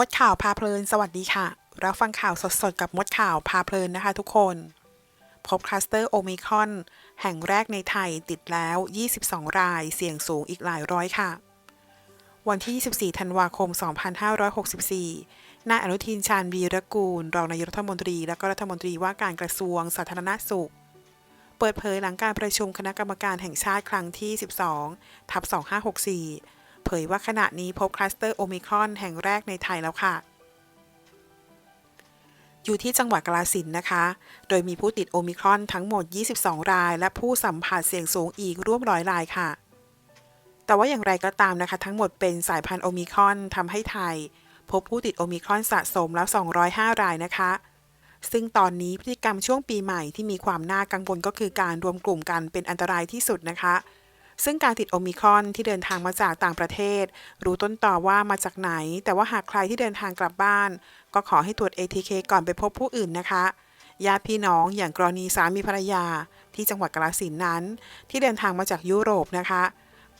มดข่าวพาเพลิน สวัสดีค่ะรับฟังข่าวสดๆ กับมดข่าวพาเพลินนะคะทุกคน พบคลัสเตอร์โอมิคอน แห่งแรกในไทยติดแล้ว 22 รายเสี่ยงสูงอีกหลายร้อยค่ะ วันที่ 24 ธันวาคม 2564 นายอนุทินชาญวีรกูล รองนายกรัฐมนตรี และก็รัฐมนตรีว่าการกระทรวงสาธารณสุข เปิดเผยหลังการประชุมคณะกรรมการแห่งชาติครั้งที่ 12 ทับ2564 เผยว่าขณะนี้พบคลัสเตอร์โอมิครอนแห่งแรกในไทยแล้วค่ะ อยู่ที่จังหวัดกาฬสินนะคะ โดยมีผู้ติดโอมิครอนทั้งหมด 22 ราย และผู้สัมผัสเสี่ยงสูงอีกร่วมร้อยรายค่ะ แต่ว่าอย่างไรก็ตามนะคะ ทั้งหมดเป็นสายพันธุ์โอมิครอนทำให้ไทย พบผู้ติดโอมิครอนสะสมแล้ว 205 รายนะคะซึ่งตอนนี้พฤติกรรมช่วงปีใหม่ที่มีความน่ากังวลก็คือการรวมกลุ่มกันเป็นอันตรายที่สุดนะคะ ซึ่งการติดโอมิครอนที่เดินทางมาจากต่างประเทศ รู้ต้นต่อว่ามาจากไหน แต่ว่าหากใครที่เดินทางกลับบ้าน ก็ขอให้ตรวจ ATK ก่อนไปพบผู้อื่นนะคะญาติพี่น้องอย่างกรณีสามีภรรยา ที่จังหวัดกาฬสินนั้น ที่เดินทางมาจากยุโรปนะคะ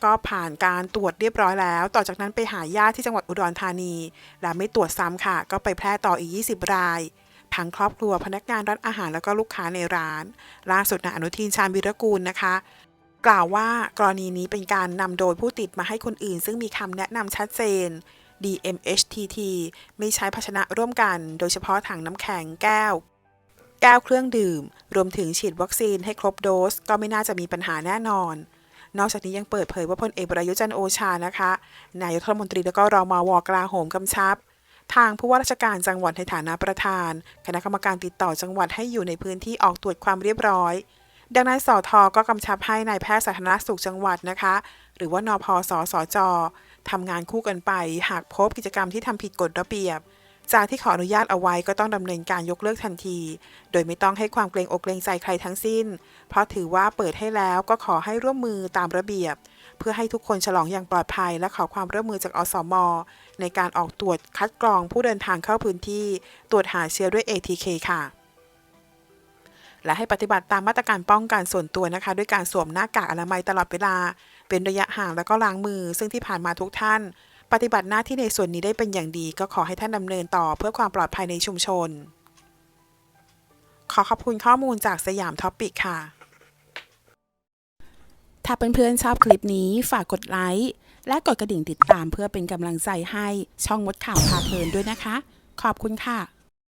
ก็ผ่านการตรวจเรียบร้อยแล้ว ต่อจากนั้นไปหาญาติที่จังหวัดอุดรธานี และไม่ตรวจซ้ำค่ะ ก็ไปแพร่ต่ออีก 20 รายทั้งครอบครัวพนักงานร้านอาหารแล้วก็ลูกค้าในร้าน ล่าสุดนายอนุทินชาญวิรกูลนะคะ กล่าวว่ากรณีนี้เป็นการนำโดยผู้ติดมาให้คนอื่น ซึ่งมีคำแนะนำชัดเจน DMHTT ไม่ใช้ภาชนะร่วมกัน โดยเฉพาะถังน้ำแข็งแก้ว แก้วเครื่องดื่ม รวมถึงฉีดวัคซีนให้ครบโดส ก็ไม่น่าจะมีปัญหาแน่นอน นอกจากนี้ยังเปิดเผยว่าพลเอกประยุจันโอชานะคะ นายกรัฐมนตรีแล้วก็รองมวกลาโหมกำชับ ทางผู้ว่าราชการจังหวัดในฐานะประธาน คณะกรรมการติดต่อจังหวัดให้อยู่ในพื้นที่ออกตรวจความเรียบร้อย ดังนั้นสอทอก็กำชับให้นายแพทย์สาธารณสุขจังหวัดนะคะ หรือว่านพสสจทำงานคู่กันไป หากพบกิจกรรมที่ทำผิดกฎระเบียบ จากที่ขออนุญาตเอาไว้ก็ต้องดำเนินการยกเลิกทันที โดยไม่ต้องให้ความเกรงอกเกรงใจใครทั้งสิ้น เพราะถือว่าเปิดให้แล้วก็ขอให้ร่วมมือตามระเบียบ เพื่อให้ทุกคนฉลองอย่างปลอดภัย และขอความร่วมมือจากอสม ในการออกตรวจคัดกรองผู้เดินทางเข้าพื้นที่ ตรวจหาเชื้อด้วย ATK ค่ะ และให้ปฏิบัติตามมาตรการป้องกันส่วนตัวนะคะ ด้วยการสวมหน้ากากอนามัยตลอดเวลา เป็นระยะห่างแล้วก็ล้างมือ ซึ่งที่ผ่านมาทุกท่าน ปฏิบัติหน้าที่ในส่วนนี้ได้เป็นอย่างดี ก็ขอให้ท่านดำเนินต่อเพื่อความปลอดภัยในชุมชน ขอขอบคุณข้อมูลจากสยามท็อปปิกค่ะ ถ้าเพื่อนๆชอบคลิปนี้ฝากกดไลค์และกดกระดิ่งติดตามเพื่อเป็นกำลังใจให้ช่องมดข่าวพาเพลินด้วยนะคะ ขอบคุณค่ะ